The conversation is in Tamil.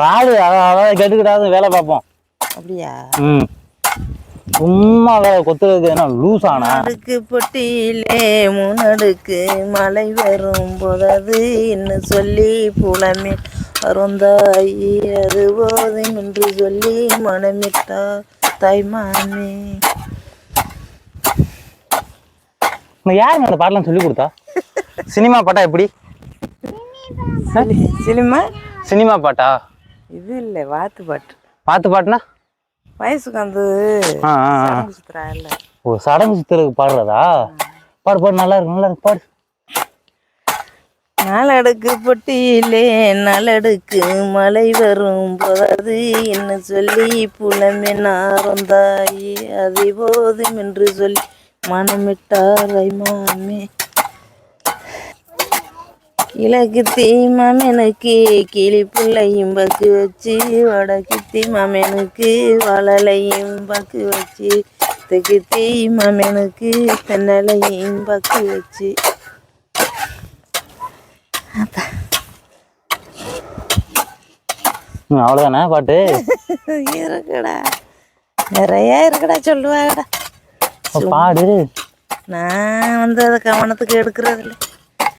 பாடு அதான் கேட்டுக்கிட்டாது வேலை பார்ப்போம். அப்படியா? ம். சும்மா வேலை கொத்துறதுக்கு என்ன லூஸ் ஆனா. அடுக்கு பொட்டியிலே முன்னடுக்கு மழை வரும் போதது இன்னும் சொல்லி புலமே அருந்தாயி அது போதும் என்று சொல்லி மனமிட்டா தாய்மாமே யாருங்க அந்த பாட்டெல்லாம் சொல்லி கொடுத்தா? சினிமா பாட்டா எப்படி? சினிமா? சினிமா பாட்டா? இது இல்லை வாத்து பாட்டு. பாட்டு பாட்டுனா? வயசுக்கு வந்து சுத்துறா இல்ல. ஓ சடங்கு சுத்துறதுக்கு பாடுறதா? பாடு பாடு நல்லா இருக்கு நல்லா இருக்கு பாடு. நாலடுக்கு பொட்டியிலே நாலடுக்கு மழை வரும் போது என்ன சொல்லி புலமே நாரந்தாயி அதை போதும் என்று சொல்லி மனமிட்டார் மாமே. கிழக்கு தீ மாமனுக்கு கிளி பிள்ளையும் பக்கு வச்சு வடக்கு தீ மாமனுக்கு வளலையும் பக்கு வச்சு தெற்கு தீ மாமனுக்கு தென்னலையும் பக்கு வச்சு. ம், அவ்வளவுதானே பாட்டு? இருக்குடா. நிறைய இருக்குடா சொல்லுவாங்கடா. பாடு. நான் வந்து அதை கவனத்துக்கு எடுக்கிறது இல்லை